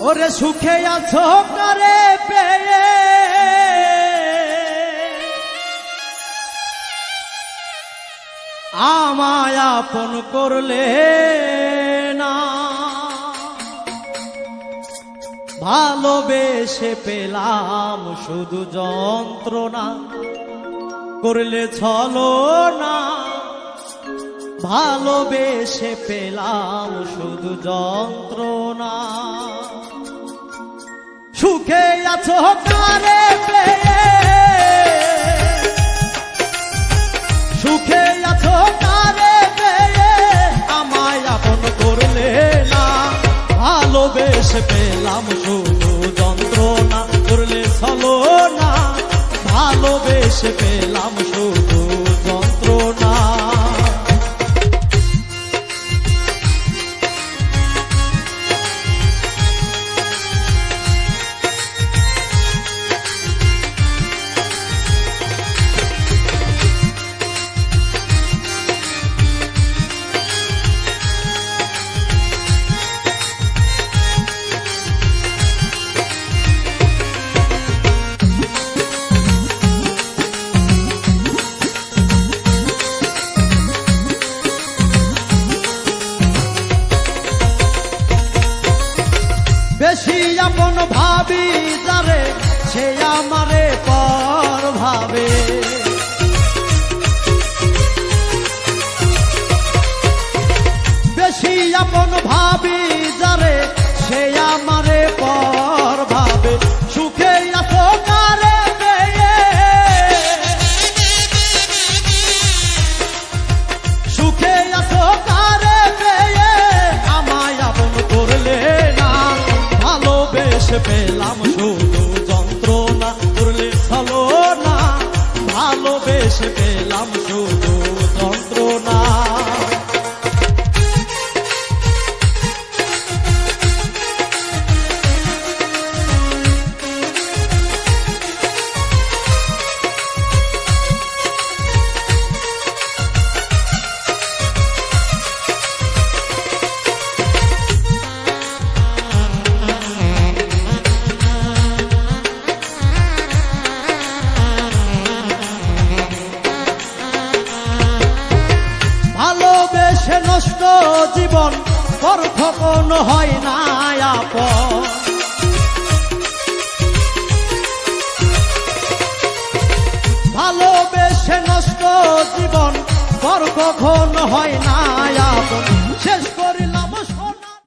ওরে সুখে আছো কারে পেয়ে? আমায় আপন করলে না। ভালোবেসে পেলাম শুধু যন্ত্রণা। করলে ছলো না। ভালোবেসে পেলাম শুধু যন্ত্রণা। সুখে আছো কারে সুখে আছো কারে আমায় আপন করলে না। ভালোবেসে পেলাম শুধু যন্ত্রণা, করলে ছলো না। ভালোবেসে পেলাম বেশি আপন ভাবি যারে সে আমারে পর ভাবে। শুধু যন্ত্রণা করলে ছলো না ভালোবেসে পেলাম জীবন পর কখন হয় না আপ ভালোবেসে নষ্ট জীবন পর কখন হয় না শেষ